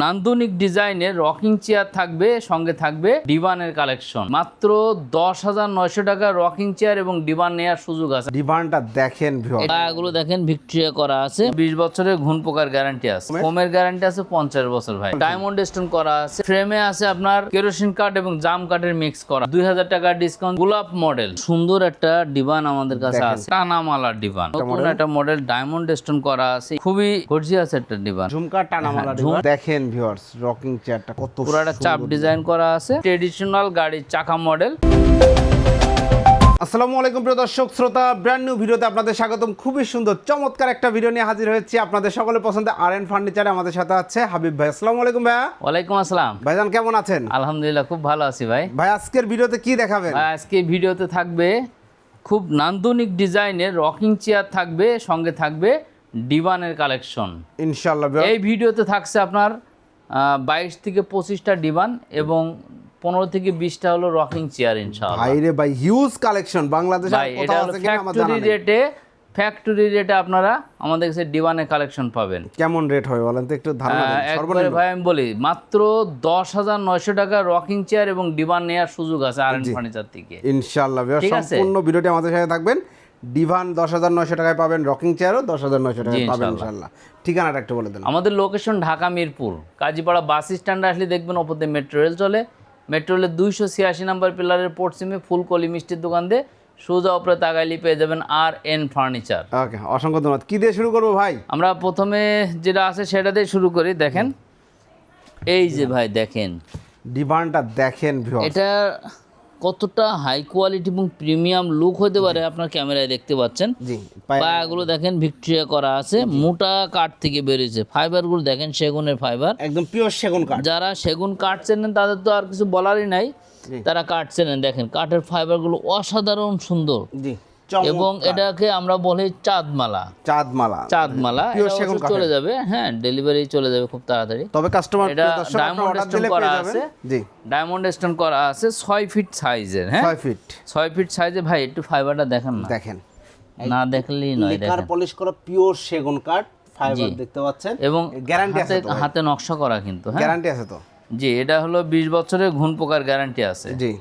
নান্দনিক ডিজাইনের rocking chair থাকবে সঙ্গে থাকবে ডিভানের কালেকশন। মাত্র দশ হাজার নয়শো টাকা রকিং চেয়ার এবং ডিভান নেওয়ার সুযোগ আছে। ডিমান্ডটা দেখেন এগুলো দেখেন ভিক্টোরিয়া করা আছে। বিশ বছরের ঘুণ পোকার গ্যারান্টি আছে। ফোমের গ্যারান্টি আছে পঞ্চাশ বছর ভাই। ডায়মন্ড স্টোন করা আছে। ফ্রেমে আছে আপনার কেরোসিন কাঠ এবং জাম কাঠের মিক্স করা। দুই হাজার টাকার ডিসকাউন্ট গোলাপ মডেল সুন্দর একটা ডিভান আমাদের কাছে আছে। টানামালার ডিভান নতুন একটা মডেল ডায়মন্ড স্টোন করা আছে। খুবই গর্জিয়াস একটা ডিভান ঝুমকা টানামালা ডিমান্ড দেখেন ভিউয়ার্স রকিং চেয়ারটা কত পুরো একটা চাপ ডিজাইন করা আছে। ট্রেডিশনাল গাড়ির চাকা মডেল আসসালামু আলাইকুম প্রিয় দর্শক শ্রোতা ব্র্যান্ড নিউ ভিডিওতে আপনাদের স্বাগতম। খুবই সুন্দর চমৎকার একটা ভিডিও নিয়ে হাজির হয়েছি আপনাদের সকলের পছন্দের আর এন ফার্নিচারে আমাদের সাথে আছে হাবিব ভাই। আসসালামু আলাইকুম ভাইয়া ওয়ালাইকুম আসসালাম। ভাইজান কেমন আছেন? আলহামদুলিল্লাহ খুব ভালো আছি ভাই। ভাই আজকের ভিডিওতে কি দেখাবেন? আজকে ভিডিওতে থাকবে খুব নান্দনিক ডিজাইনের রকিং চেয়ার থাকবে সঙ্গে থাকবে ডিভানের কালেকশন ইনশাআল্লাহ এই ভিডিওতে থাকছে আপনার বাইশ থেকে পঁচিশটা ডিভান এবং পনেরো থেকে বিশটা হলো রকিং চেয়ার ইনশাআল্লাহ। ভাই রে ভাই হিউজ কালেকশন বাংলাদেশে এটা হলো ফ্যাক্টরি রেটে ফ্যাক্টরি রেটে আপনারা আমাদের কাছে ডিভানের কালেকশন পাবেন। কেমন রেট হয় বলেন তো একটু ধারণা একবারে ভাই আমি বলি মাত্র দশ হাজার নয়শো টাকা রকিং চেয়ার এবং ডিভান নেওয়ার সুযোগ আছে আর ফার্নিচার থেকে। ইনশাআল্লাহ আছে? সম্পূর্ণ ভিডিওটি আমাদের সাথে থাকবেন। ডিভান দশ হাজার নয়শো টাকায় পাবেন রকিং চেয়ারও দশ হাজার নয়শো টাকায় পাবেন। ইনশাআল্লাহ। ঠিকানাটা একটু বলে দেন। আমাদের লোকেশন ঢাকা মিরপুর কাজীপাড়া বাস স্ট্যান্ডে আসলে দেখবেন ওপর দিয়ে মেট্রো রেল চলে মেট্রো রেলের দুইশো ছিয়াশি নাম্বার পিলারের পশ্চিমে ফুলকলি মিষ্টির দোকান দিয়ে সোজা উপরে তাকাইলি পেয়ে যাবেন আর এন ফার্নিচার ওকে অসংখ্য ধন্যবাদ। কি দিয়ে শুরু করব ভাই? আমরা প্রথমে যেটা আছে সেটা দিয়ে শুরু করি দেখেন। এই যে ভাই দেখেন। ডিমান্ডটা দেখেন এটা কতটা হাই কোয়ালিটি এবং প্রিমিয়াম লুক হতে পারে আপনার ক্যামেরায় দেখতে পাচ্ছেন? পায়াগুলো দেখেন ভিক্টোরিয়া করা আছে। মোটা কাঠ থেকে বেরিয়েছে। ফাইবারগুলো দেখেন সেগুনের ফাইবার একদম পিওর সেগুন কাঠ। যারা সেগুন কাঠ চেনেন তাদের তো আর কিছু বলারই নাই। তারা কাঠ চেনেন। দেখেন কাঠের ফাইবারগুলো অসাধারণ সুন্দর। জি। এবং এটাকে আমরা বলি চাঁদমালা। চাঁদমালা। চাঁদমালা চলে যাবে হ্যাঁ ডেলিভারি চলে যাবে খুব তাড়াতাড়ি। তবে কাস্টমার এটা stone দিলে করা আছে। জি। ডায়মন্ড স্টোন করা আছে ছয় ফিট সাইজের হ্যাঁ? ছয় ফিট ছয় ফিট সাইজে ভাই একটু ফাইবারটা দেখেন না। দেখেন। না দেখলেই নয় দেখেন। পলিশ করা পিওর সেগুন কাঠ ফাইবার দেখতে পাচ্ছেন। এবং গ্যারান্টি আছে হাতে হাতে নকশা করা কিন্তু হ্যাঁ? গ্যারান্টি আছে তো। জি এটা হলো বিশ বছরের ঘুণ পোকার গ্যারান্টি আছে। জি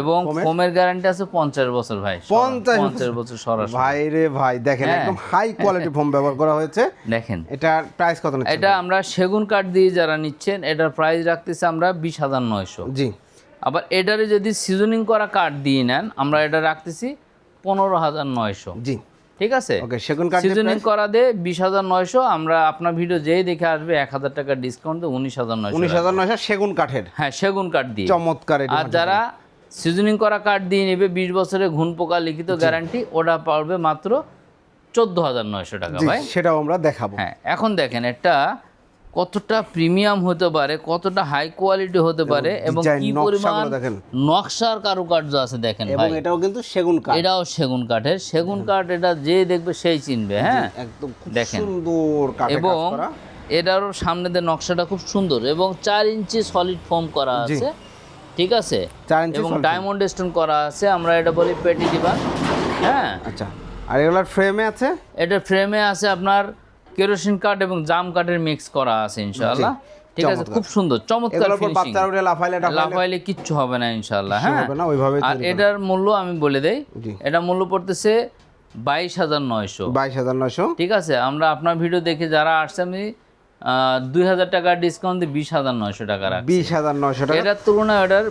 এবং ফোমের? গ্যারান্টি আছে পঞ্চাশ বছর ভাই পঞ্চাশ বছর? পঞ্চাশ বছর সরাসরি। ভাই রে ভাই দেখেন হ্যাঁ। একদম হাই কোয়ালিটি ফোম ব্যবহার করা হয়েছে। দেখেন। এটার প্রাইস কত নিচ্ছে এটা আমরা সেগুন কাঠ দিয়ে যারা নিচ্ছেন এটার প্রাইস রাখতেছি আমরা বিশ হাজার নয়শো। জি। আবার এটারে যদি সিজনিং করা কাঠ দিয়ে নেন আমরা এটা রাখতেছি পনেরো হাজার নয়শো। জি। ঠিক আছে? ওকে সেগুন কাঠ সিজনিং করা দে বিশ হাজার নয়শো আমরা আপনার ভিডিও যেই দেখে আসবে এক হাজার টাকা ডিসকাউন্ট দিয়ে উনিশ হাজার নয়শো উনিশ হাজার নয়শো সেগুন কাঠের। হ্যাঁ সেগুন কাঠ দিয়ে। চমৎকার আর যারা সিজনিং করা কাঠ দিয়ে নেবে বিশ বছরে ঘুন পোকা লিখিত গ্যারান্টি ওটা পাবে মাত্র চোদ্দ হাজার নয়শো টাকা ভাই। সেটাও আমরা দেখাবো। হ্যাঁ এখন দেখেন এটা কতটা প্রিমিয়াম হতে পারে কতটা হাই কোয়ালিটি হতে পারে এবং কি পরিমাণ দেখেন। নকশার কারুকার্য আছে দেখেন এবং ভাই। এটাও কিন্তু সেগুন কাঠ। এটাও সেগুন কাঠের। সেগুন কাঠ এটা যে দেখবে সেই চিনবে হ্যাঁ? একদম খুব দেখেন। সুন্দর কাঠে এবং এটারও সামনে দিয়ে নকশাটা খুব সুন্দর এবং চার ইঞ্চি সলিড ফোম করা আছে ঠিক আছে? এবং ডায়মন্ড স্টোন করা আছে আমরা এটা বলি পেটি ডিবান হ্যাঁ? আচ্ছা। আর এগুলার ফ্রেমে আছে? এটা ফ্রেমে আছে আপনার কেরোসিন কাঠ এবং জাম কাঠের মিক্স করা আছে ইনশাআল্লাহ। ঠিক আছে খুব সুন্দর চমৎকার ফিনিশিং লাফাইলে কিচ্ছু হবে না ইনশাআল্লাহ হ্যাঁ? হবে না ওইভাবে আর এটার মূল্য আমি বলে দেই এটা মূল্য পড়তেছে বাইশ হাজার নয়শো। বাইশ হাজার নয়শো। ঠিক আছে আমরা আপনার ভিডিও দেখে যারা আসছে আমি দুই হাজার টাকার ডিসকাউন্ট দিয়ে বিশ হাজার নয়শো টাকা রাখছি। বিশ হাজার নয়শো টাকা। এটার তুলনায় এটার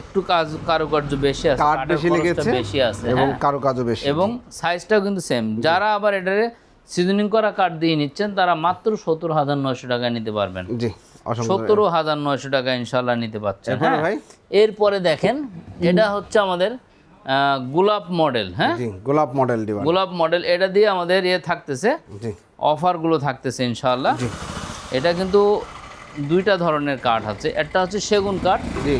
একটু কাজ কারুকার্য বেশি আছে বেশি লেগেছে বেশি আছে এবং হ্যাঁ। কারও কাজও বেশি। এবং সাইজটাও কিন্তু সেম যারা আবার এটারে সিজনিং করা কাঠ দিয়ে নিচ্ছেন তারা মাত্র সত্তর হাজার নয়শো টাকায় নিতে পারবেন। জি সত্তর হাজার নয়শো টাকা ইনশাল্লাহ নিতে পারছেন হ্যাঁ? ভাই? এরপরে দেখেন এটা হচ্ছে আমাদের গোলাপ মডেল হ্যাঁ? গোলাপ মডেল গোলাপ মডেল এটা দিয়ে আমাদের ইয়ে থাকতেছে অফারগুলো থাকতেছে ইনশাল্লাহ এটা কিন্তু দুইটা ধরনের কাঠ আছে একটা হচ্ছে সেগুন কাঠ জি।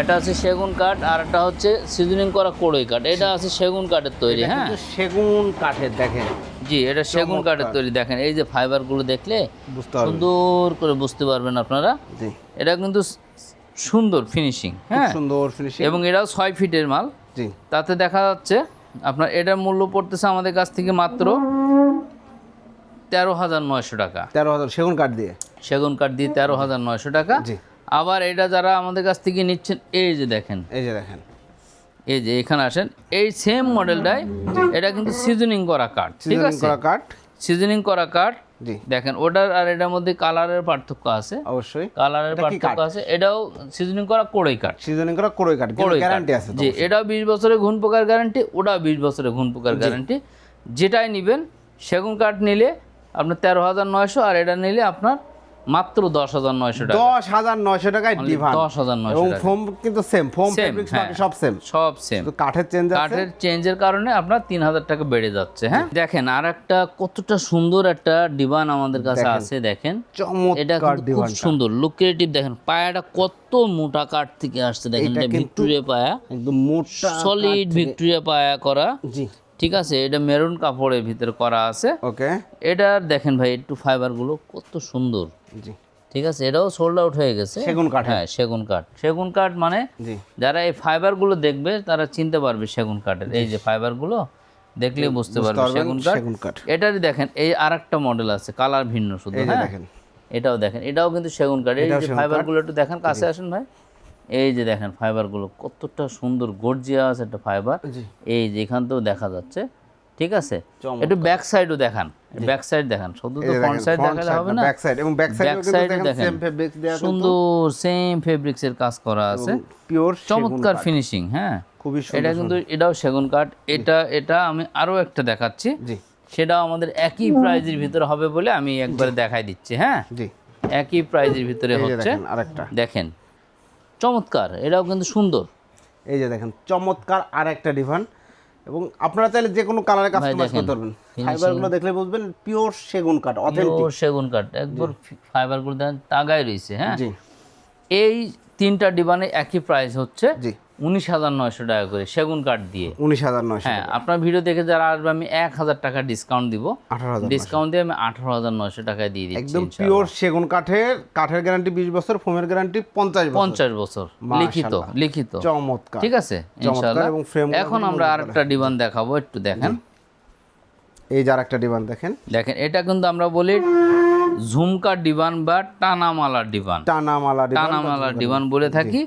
এটা হচ্ছে সেগুন কাঠ আর একটা হচ্ছে সিজনিং করা কড়ই কাঠ। এটা আছে সেগুন কাঠের তৈরি হ্যাঁ? সেগুন কাঠের দেখেন। জি এটা সেগুন কাঠের তৈরি দেখেন। এই যে ফাইবারগুলো দেখলে সুন্দর করে বুঝতে পারবেন আপনারা। জি। এটা কিন্তু সুন্দর ফিনিশিং হ্যাঁ? সুন্দর ফিনিশিং এবং এটাও ছয় ফিটের মাল। জি। তাতে দেখা যাচ্ছে আপনার এটার মূল্য পড়তেছে আমাদের কাছ থেকে মাত্র তেরো হাজার নয়শো টাকা। তেরো হাজার সেগুন কাঠ দিয়ে। সেগুন কাঠ দিয়ে তেরো হাজার নয়শো টাকা। জি। আবার এটা যারা আমাদের কাছ থেকে নিচ্ছেন এই যে দেখেন। এই যে দেখেন। এই যে এখানে আসেন এই সেম মডেলটাই এটা কিন্তু সিজনিং করা কাঠ ঠিক সিজনিং আছে? করা কাঠ সিজনিং করা কাঠ দেখেন ওটার আর এটার মধ্যে কালারের পার্থক্য আছে। অবশ্যই। কালারের পার্থক্য আছে এটাও সিজনিং করা কোড়ই কাঠ সিজনিং করা কড়ই কাঠ। গ্যারান্টি আছে জি এটাও বিশ বছরের ঘুণ পোকার গ্যারান্টি ওটাও বিশ বছরের ঘুণ পোকার গ্যারান্টি যেটাই নেবেন সেগুন কাঠ নিলে আপনার তেরো হাজার নয়শো আর এটা নিলে আপনার মাত্র দশ হাজার নয়শো টাকা। দশ হাজার নয়শো টাকায় ডিভান দশ হাজার নয়শো এবং ফোম কিন্তু সেম ফোম ফেব্রিক্স। বাকি সব সেম সব সেম কাঠের চেঞ্জ কাঠের চেঞ্জের কারণে আপনার তিন হাজার টাকা বেড়ে যাচ্ছে হ্যাঁ? দেখেন আর একটা কতটা সুন্দর একটা ডিবান আমাদের কাছে আছে দেখেন। এটা খুব সুন্দর লুক্রেটিভ দেখেন পায়াটা কত মোটা কাঠ থেকে আসছে দেখেন এটা ভিক্টোরিয়া পায়া। একদম মোটা সলিড ভিক্টোরিয়া পায়া করা। জি। ঠিক আছে এটা মেরুন কাপড়ের ভিতরে করা আছে। ওকে এটা দেখেন ভাই একটু ফাইবারগুলো কত সুন্দর। জি। ঠিক আছে এটাও সোল্ড আউট হয়ে গেছে। সেগুন কাঠ। হ্যাঁ সেগুন কাঠ। সেগুন কাঠ মানে যারা এই ফাইবারগুলো দেখবে তারা চিনতে পারবে সেগুন কাঠের। এই যে ফাইবারগুলো দেখলে বুঝতে পারবে সেগুন কাঠ। সেগুন কাঠ। এটারই দেখেন এই আরেকটা মডেল আছে কালার ভিন্ন শুধু হ্যাঁ? দেখেন। এটাও দেখেন এটাও কিন্তু সেগুন কাঠ। এই যে ফাইবারগুলো একটু দেখেন কাছে আসেন ভাই। এই যে দেখেন ফাইবারগুলো কতটা সুন্দর গর্জিয়াস একটা ফাইবার এই যে এখান থেকেও দেখা যাচ্ছে। ঠিক আছে? একটু ব্যাক সাইডও দেখান। ব্যাক সাইড দেখান। শুধু তো ফ্রন্ট সাইড দেখালে হবে না? ব্যাক সাইড এবং ব্যাক সাইডেও দেখেন। সেম ফেব্রিক্স দেওয়া সুন্দর সেম ফেব্রিক্স এর কাজ করা আছে। পিওর চমৎকার ফিনিশিং হ্যাঁ? খুবই সুন্দর এটা কিন্তু এটাও সেগুন কাঠ। এটা এটা আমি আরও একটা দেখাচ্ছি। জি। সেটাও আমাদের একই প্রাইজের ভিতরে হবে বলে আমি একবারে দেখাই দিচ্ছি হ্যাঁ? জি। একই প্রাইজের ভিতরে হচ্ছে। আরেকটা। দেখেন। চমৎকার এটাও কিন্তু সুন্দর। এই যে দেখেন চমৎকার আর একটা ডিভান। এবং আপনারা চাইলে যে কোনো কালারে কাস্টমাইজ করতে পারবেন। ফাইবারগুলো দেখলে বুঝবেন পিওর সেগুন কাঠ অথেন্টিক পিওর সেগুন কাঠ একবার ফাইবারগুলো দেখেন তাগায় রয়েছে হ্যাঁ? জি। এই তিনটা ডিবানে একই প্রাইস হচ্ছে। জি। উনিশ হাজার নয়শো টাকা করে সেগুন কাঠ দিয়ে। উনিশ হাজার নয়শো হ্যাঁ আপনার ভিডিও দেখে যারা আসবে আমি এক হাজার টাকা ডিসকাউন্ট দিব। আঠারো হাজার ডিসকাউন্ট দিয়ে আমি আঠারো হাজার নয়শো টাকায় দিয়ে দিচ্ছি একদম। পিওর সেগুন কাঠের কাঠের গ্যারান্টি বিশ বছর ফোমের গ্যারান্টি পঞ্চাশ বছর। পঞ্চাশ বছর লিখিত লিখিত। চমৎকার। ঠিক আছে ইনশাআল্লাহ। এবং এখন আমরা আরেকটা ডিবান দেখাবো একটু দেখেন। এই যে আরেকটা ডিভান দেখেন। দেখেন এটা কিন্তু আমরা বলি ঝুমকা ডিবান বা টানামালা ডিবান টানা মালা ডিভান টানামালা ডিবান বলে থাকি।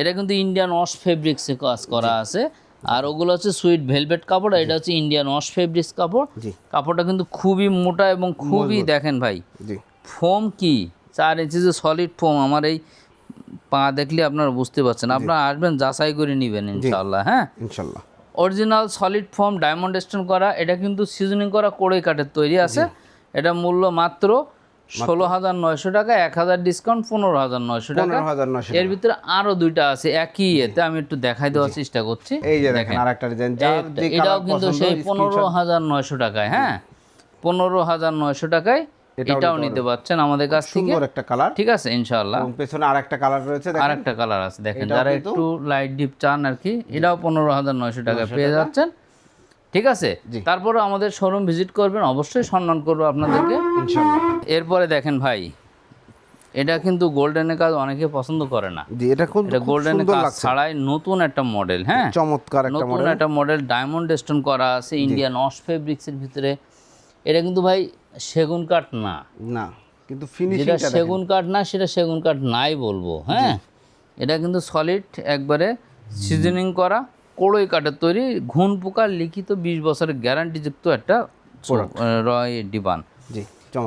এটা কিন্তু ইন্ডিয়ান ওয়াশ ফেব্রিক্সে কাজ করা আছে। আর ওগুলো হচ্ছে সুইট ভেলভেট কাপড় আর এটা হচ্ছে ইন্ডিয়ান ওয়াশ ফেব্রিক্স কাপড়। কাপড়টা কিন্তু খুবই মোটা এবং খুবই দেখেন ভাই। ফোম কি? চার ইঞ্চি যে সলিড ফোম আমার এই পা দেখলে আপনারা বুঝতে পারছেন। আপনারা আসবেন যাচাই করে নেবেন ইনশাআল্লাহ হ্যাঁ? ইনশাল্লাহ original solid foam diamond stone করা এটা কিন্তু সিজনিং করা কড়ই কাঠের তৈরি আছে। এটা মূল্য মাত্র ষোলো হাজার নয়শো টাকা এক হাজার ডিসকাউন্ট পনেরো হাজার নয়শো টাকা। হাজার নয়শো এর ভিতরে আরও দুইটা আছে একই এতে আমি একটু দেখাই দেওয়ার চেষ্টা করছি। এই যে দেখেন আরেকটা ডিজাইন যার একটা- যে এটাও কিন্তু সেই পনেরো হাজার নয়শো টাকায় হ্যাঁ? পনেরো হাজার নয়শো টাকায় এটাও নিতে পারছেন আমাদের কাছ থেকে। সুন্দর একটা কালার ঠিক আছে ইনশাআল্লাহ। এবং পেছনে আরেকটা কালার রয়েছে দেখেন। আর একটা কালার আছে দেখেন যারা একটু লাইট ডিপ চান আর কি এটাও পনেরো হাজার নয়শো টাকা পেয়ে যাচ্ছেন। ঠিক আছে। তারপরে আমাদের শোরুম ভিজিট করবেন অবশ্যই সম্মান করব আপনাদেরকে। এরপরে দেখেন ভাই এটা কিন্তু গোল্ডেনের কাজ অনেকে পছন্দ করে না। জি এটা খুব গোল্ডেনের কাজ ছাড়াই নতুন একটা মডেল হ্যাঁ? চমৎকার একটা নতুন একটা মডেল ডায়মন্ড স্টোন করা আছে ইন্ডিয়ান অস ফেব্রিক্সের ভিতরে। এটা কিন্তু ভাই সেগুন কাঠ না। না কিন্তু যেটা ফিনিশিংটা সেগুন কাঠ না সেটা সেগুন কাঠ নাই বলব হ্যাঁ? এটা কিন্তু সলিড একবারে সিজনিং করা। কড়ই কাঠের তৈরি ঘুন পোকার লিখিত বিশ বছরের গ্যারান্টিযুক্ত একটা রয় ডিবান। জি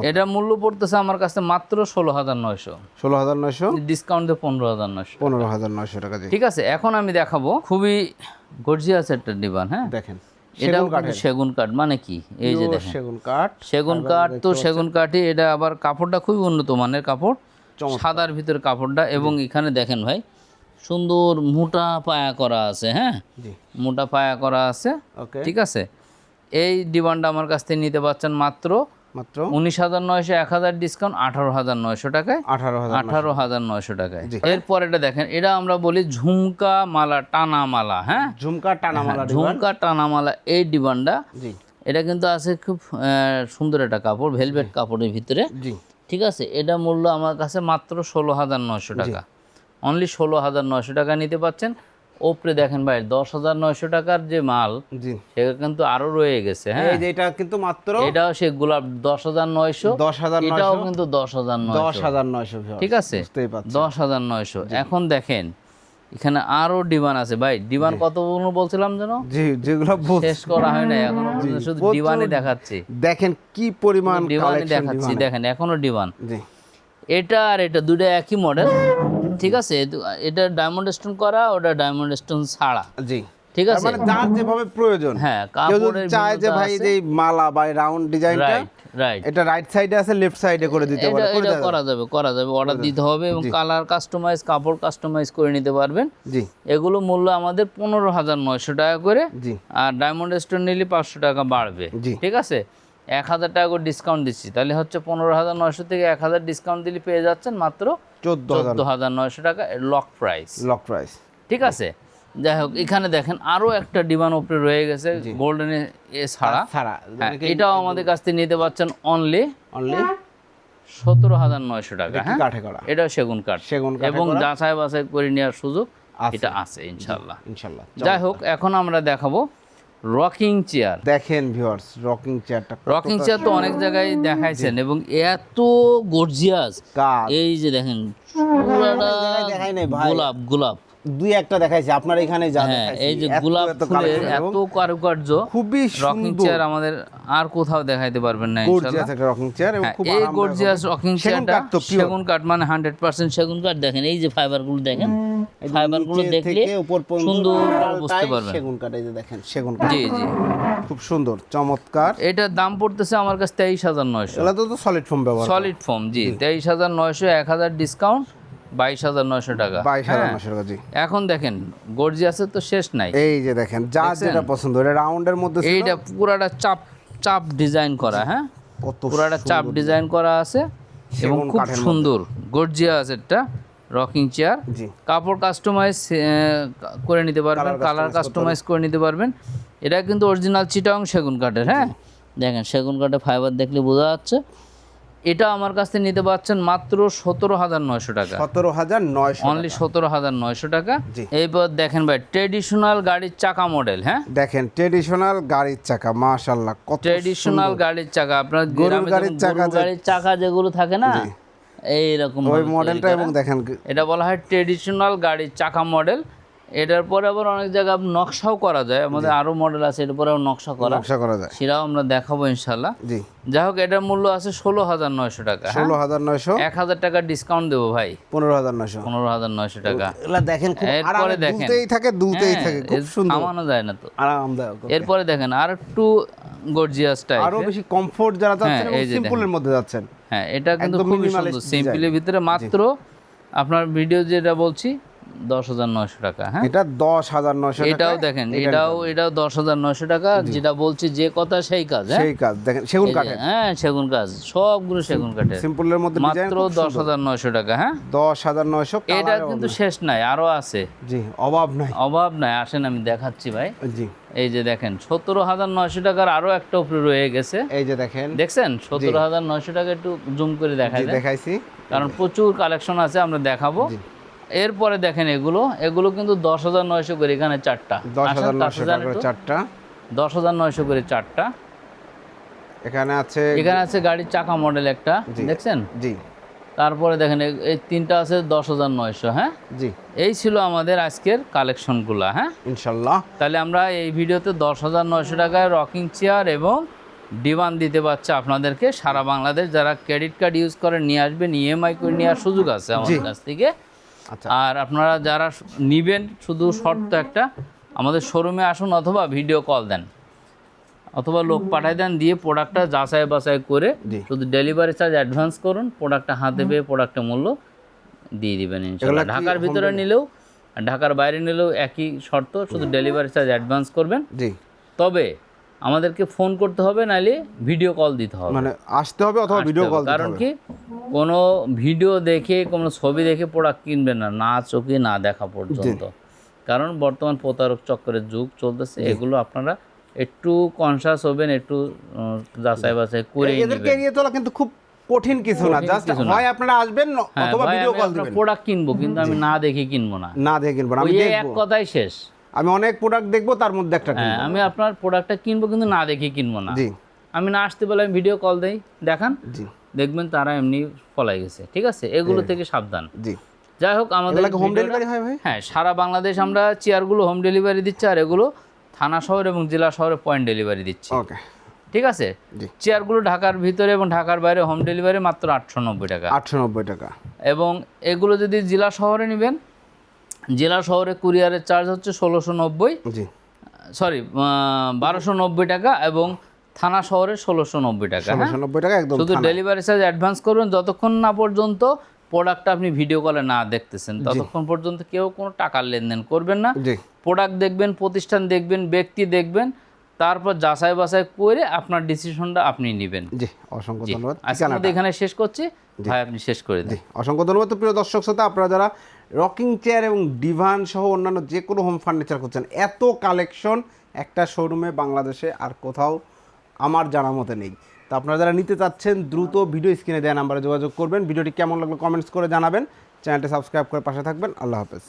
এটা মূল্য পড়তেছে আমার কাছে মাত্র ষোলো হাজার নয়শো। ষোলো হাজার নয়শো? ডিসকাউন্ট দিয়ে পনেরো হাজার নয়শো পনেরো হাজার নয়শো টাকা ঠিক আছে এখন আমি দেখাবো। খুবই গর্জিয়াস একটা ডিবান হ্যাঁ? দেখেন এটাও কিন্তু সেগুন কাঠ মানে কি? এই যে দেখেন। সেগুন কাঠ। সেগুন কাঠ তো সেগুন কাঠই এটা আবার কাপড়টা খুবই উন্নত মানের কাপড়। সাদার ভিতরে কাপড়টা এবং এখানে দেখেন ভাই সুন্দর মোটা পায়া করা আছে হ্যাঁ? মোটা পায়া করা আছে ঠিক আছে? এই ডিমান্ডটা আমার কাছ থেকে নিতে পারছেন মাত্র মাত্র? উনিশ হাজার নয়শো এক হাজার ডিসকাউন্ট আঠারো হাজার নয়শো টাকায়। আঠারো আঠারো হাজার নয়শো টাকায়। এরপর এটা দেখেন এটা আমরা বলি ঝুমকা মালা টানা মালা হ্যাঁ? ঝুমকা টানা মালা ঝুমকা টানা মালা এই ডিমান্ডটা। এটা কিন্তু আছে খুব সুন্দর একটা কাপড় ভেলভেট কাপড়ের ভিতরে। ঠিক আছে? এটা মূল্য আমার কাছে মাত্র ষোলো হাজার নয়শো টাকা। অনলি ষোলো হাজার নয়শো টাকা নিতে পাচ্ছেন। ওপরে দেখেন ভাই দশ হাজার নয়শো টাকার যে মাল সেটা কিন্তু আরও রয়ে গেছে হ্যাঁ? এটা কিন্তু মাত্র এটাও সে গোলাপ দশ হাজার নয়শো দশ হাজার এটাও কিন্তু দশ হাজার দশ হাজার নয়শো ঠিক আছে? দশ হাজার নয়শো। এখন দেখেন এখানে আরও ডিমান্ড আছে। ভাই ডিমান্ড কতগুলো বলছিলাম যেন? জি যেগুলো শেষ করা হয় না এখনও শুধু প্রচুর দেখাচ্ছি। দেখেন কি পরিমাণ ডিমান্ডই দেখাচ্ছি দেখেন এখনও ডিমান্ড। জি। এটা আর এটা দুটো একই মডেল ঠিক আছে এটা ডায়মন্ড স্টোন করা ওটা ডায়মন্ড স্টোন ছাড়া। জি। ঠিক আছে? মানে যার যেভাবে প্রয়োজন। হ্যাঁ কাপড়ের চায় যে ভাই যে এই মালা বা রাউন্ড ডিজাইনটা রাইট রাইট এটা রাইট সাইডে আছে লেফট সাইডে করে দিতে করে এটা করা যাবে করা যাবে অর্ডার দিতে হবে এবং কালার কাস্টমাইজ কাপড় কাস্টমাইজ করে নিতে পারবেন। জি। এগুলো মূল্য আমাদের পনেরো হাজার নয়শো টাকা করে জি। আর ডায়মন্ড স্টোন নিলে পাঁচশো টাকা বাড়বে। জি। ঠিক আছে? এক হাজার টাকা করে ডিসকাউন্ট দিচ্ছি। তাহলে হচ্ছে পনেরো হাজার নয়শো থেকে এক হাজার ডিসকাউন্ট দিলে পেয়ে যাচ্ছেন মাত্র চোদ্দ হাজার। নয়শো টাকা লক প্রাইস লক প্রাইস ঠিক আছে? যাই হোক এখানে দেখেন আরও একটা ডিমান্ড ওপরে রয়ে গেছে গোল্ডেন এ ছাড়া। ছাড়া। হ্যাঁ, এটাও আমাদের কাছ থেকে নিতে পারছেন অনলি অনলি সতেরো হাজার নয়শো টাকা হ্যাঁ? কাঠে করা। এটাও সেগুন কাঠ। সেগুন কাঠে এবং। যাচাই বাছাই করে নেওয়ার সুযোগ এটা আছে ইনশাল্লাহ। ইনশাল্লাহ। যাই হোক এখন আমরা দেখাবো রকিং চেয়ার। দেখেন ভিউয়ার্স রকিং চেয়ারটা রকিং চেয়ার তো অনেক জায়গায় দেখাইছেন এবং এত গর্জিয়াস। এই যে দেখেন। গোলাপ গোলাপ। দুই একটা দেখাইছি আপনার এখানে যা হ্যাঁ এই যে গোলাপ ফুলের এত কারুকার্য খুবই রকিং চেয়ার আমাদের আর কোথাও দেখাইতে পারবেন না ইনশাআল্লাহ। রকিং চেয়ার এবং হ্যাঁ, খুব এই গর্জিয়াস রকিং সেগুন চেয়ারটা কাঠ সেগুন কাঠ মানে হান্ড্রেড পার্সেন্ট সেগুন কাঠ দেখেন এই যে ফাইবারগুলো দেখেন এই ফাইবারগুলো নিচে দেখলে উপর পর্যন্ত সুন্দর বুঝতে পারবেন। সেগুন কাঠ এই যে দেখেন সেগুন কাঠ জি জি। খুব সুন্দর চমৎকার। এটার দাম পড়তেছে আমার কাছে তেইশ হাজার নয়শো। তো সলিড ফোম ব্যবহার সলিড ফোম জি তেইশ হাজার নয়শো এক হাজার ডিসকাউন্ট বাইশ হাজার নয়শো টাকা। বাইশ হাজার হ্যাঁ। নশো টাকা জি। এখন দেখেন গর্জিয়াসের তো শেষ নাই। এই যে দেখেন যার যেটা পছন্দ এটা রাউন্ডের মধ্যে এইটা পুরাটা চাপ চাপ ডিজাইন করা হ্যাঁ? পুরাটা চাপ ডিজাইন। করা আছে এবং খুব সুন্দর গর্জিয়াস এটা রকিং চেয়ার। কাপড় কাস্টমাইজ করে নিতে পারবেন কালার কাস্টমাইজ করে নিতে পারবেন। এটা কিন্তু অরিজিনাল চিটাং সেগুন কাঠের হ্যাঁ? দেখেন সেগুন কাঠের ফাইবার দেখলে বোঝা যাচ্ছে। এটা আমার কাছ থেকে নিতে পারছেন মাত্র সতেরো হাজার নয়শো টাকা। সতেরো হাজার নয়শো অনলি সতেরো হাজার নয়শো টাকা। এরপর দেখেন ভাই ট্রেডিশনাল গাড়ির চাকা মডেল হ্যাঁ? দেখেন ট্রেডিশনাল গাড়ির চাকা মাশাল্লাহ কত ট্রেডিশনাল গাড়ির চাকা আপনার গরুর গাড়ির চাকা গাড়ির চাকা যেগুলো থাকে না এইরকম ওই মডেলটা এবং দেখেন এটা বলা হয় ট্রেডিশনাল গাড়ির চাকা মডেল এটার পরে আবার অনেক জায়গায় নকশাও করা যায়। আমাদের আরও মডেল আছে এর পরেও নকশা করা। নকশা করা যায়। সেটাও আমরা দেখাবো ইনশাল্লাহ জি। যাই হোক এটার মূল্য আছে ষোলো হাজার নয়শো টাকা হ্যাঁ? ষোলো হাজার নয়শো। এক হাজার টাকা ডিসকাউন্ট দেবো ভাই। পনেরো হাজার নয়শো। পনেরো হাজার নয়শো টাকা। এগুলা দেখেন খুব এরপরে দেখেন। থাকে দুলতেই হ্যাঁ, থাকে খুব সুন্দর। থামানো যায় না তো। আরামদায়ক এরপরে দেখেন আর একটু গর্জিয়াস টাইপ আরও বেশি কমফোর্ট যারা যাচ্ছেন হ্যাঁ, এই যে সিম্পলের মধ্যে যাচ্ছেন। হ্যাঁ এটা কিন্তু খুবই সুন্দর। সিম্পলের ভিতরে মাত্র আপনার ভিডিও যেটা বলছি দশ হাজার নয়শো টাকা হ্যাঁ? এটা দশ হাজার নয়শো এটাও দেখেন এটাও এটাও দশ হাজার নয়শো টাকা যেটা বলছি যে কথা সেই কাজ হ্যাঁ? সেই কাজ দেখেন সেগুন হ্যাঁ সেগুন কাজ সবগুলো সেগুন কাঠের। সিম্পলের মধ্যে মাত্র দশ হাজার নয়শো টাকা হ্যাঁ? দশ হাজার নয়শো এটা কিন্তু শেষ নাই আরও আছে। জি অভাব নাই। অভাব নাই আসেন আমি দেখাচ্ছি ভাই। জি। এই যে দেখেন সতেরো হাজার নয়শো টাকার আরও একটা উপরে রয়ে গেছে। এই যে দেখেন। দেখছেন? সতেরো হাজার নয়শো টাকা একটু জুম করে দেখা জি যায় দেখাইছি। কারণ প্রচুর কালেকশন আছে আমরা দেখাবো। এরপরে দেখেন এগুলো এগুলো কিন্তু দশ হাজার নয়শো করে এখানে চারটা। দশ হাজার নয়শো করে চারটা। দশ হাজার নয়শো করে চারটা। এখানে আছে এখানে আছে গাড়ির চাকা মডেল একটা। দেখছেন? জি। তারপরে দেখেন এই- তিনটা আছে দশ হাজার নয়শো হ্যাঁ? জি। এই ছিল আমাদের আজকের কালেকশনগুলো হ্যাঁ? ইনশাল্লাহ। তাহলে আমরা এই ভিডিওতে দশ হাজার নয়শো টাকায় রকিং চেয়ার এবং ডিমান্ড দিতে পারছে আপনাদেরকে। সারা বাংলাদেশ যারা ক্রেডিট কার্ড ইউজ করে নিয়ে আসবেন ইএমআই করে নেওয়ার সুযোগ আছে আমাদের কাছ থেকে। আর আপনারা যারা নিবেন শুধু শর্ত একটা আমাদের শোরুমে আসুন অথবা ভিডিও কল দেন। অথবা লোক পাঠাই দেন দিয়ে প্রোডাক্টটা যাচাই বাছাই করে শুধু ডেলিভারি চার্জ অ্যাডভান্স করুন প্রোডাক্টটা হাতে পেয়ে প্রোডাক্টের মূল্য দিয়ে দিবেন ইনশাল্লাহ। ঢাকার ভিতরে নিলেও আর ঢাকার বাইরে নিলেও একই শর্ত শুধু ডেলিভারি চার্জ অ্যাডভান্স করবেন। তবে আমাদেরকে ফোন করতে হবে নাহলে ভিডিও কল দিতে হবে। মানে আসতে হবে অথবা ভিডিও কল কারণ কি কোনো ভিডিও দেখে কোনো ছবি দেখে প্রোডাক্ট কিনবেন না না চোখে না দেখা পর্যন্ত। কারণ বর্তমান প্রতারক চক্রের যুগ চলতেছে এগুলো আপনারা একটু কনসাস হবেন একটু যাচাই বাছাই করে এদেরকে এড়িয়ে চলা কিন্তু খুব কঠিন কিছু না জাস্ট হয় আপনারা আসবেন হ্যাঁ অথবা ভিডিও কল দিবেন। প্রোডাক্ট কিনবো কিন্তু আমি না দেখে কিনবো না। না দেখে কিনবো আমি এক কথাই শেষ। আমি অনেক প্রোডাক্ট দেখব তার মধ্যে একটা হ্যাঁ আমি আপনার প্রোডাক্টটা কিনবো কিন্তু না দেখে কিনবো না। জি। আমি না আসতে বলে আমি ভিডিও কল দেই দেখান। জি। দেখবেন তারা এমনি ফলাই গেছে ঠিক আছে? এগুলো থেকে সাবধান। জি। যাই হোক আমাদের হোম ডেলিভারি হয় ভাই? হ্যাঁ সারা বাংলাদেশ আমরা চেয়ারগুলো হোম ডেলিভারি দিচ্ছি আর এগুলো থানা শহর এবং জেলা শহরে পয়েন্ট ডেলিভারি দিচ্ছি। ওকে। ঠিক আছে? চেয়ারগুলো ঢাকার ভিতরে এবং ঢাকার বাইরে হোম ডেলিভারি মাত্র আটশো নব্বই টাকা। আটশো নব্বই টাকা। এবং এগুলো যদি জেলা শহরে নেবেন জেলা শহরে কুরিয়ারের চার্জ হচ্ছে ষোলোশো নব্বই। সরি বারোশো নব্বই টাকা এবং থানা শহরে ষোলোশো নব্বই টাকা হ্যাঁ? ষোলোশো নব্বই টাকা একদম শুধু ডেলিভারি চার্জ অ্যাডভান্স করবেন যতক্ষণ না পর্যন্ত প্রোডাক্টটা আপনি ভিডিও কলে না দেখতেছেন ততক্ষণ পর্যন্ত কেউ কোনো টাকার লেনদেন করবেন না। প্রোডাক্ট দেখবেন প্রতিষ্ঠান দেখবেন ব্যক্তি দেখবেন তারপর যাচাই বাছাই করে আপনার ডিসিশনটা আপনি নেবেন। জি অসংখ্য ধন্যবাদ। আজকে আমাদের এখানে শেষ করছি। ভাই আপনি শেষ করে দিন। অসংখ্য ধন্যবাদ। প্রিয় দর্শক শ্রোতা আপনারা যারা রকিং চেয়ার এবং ডিভান সহ অন্যান্য যে কোনো হোম ফার্নিচার করছেন এত কালেকশন একটা শোরুমে বাংলাদেশে আর কোথাও আমার জানা মতে নেই। তো আপনারা যারা নিতে চাচ্ছেন, দ্রুত ভিডিও স্ক্রিনে দেওয়া নাম্বারে যোগাযোগ করবেন। ভিডিওটি কেমন লাগল কমেন্টস করে জানাবেন। চ্যানেলটি সাবস্ক্রাইব করে পাশে থাকবেন। আল্লাহ হাফেজ।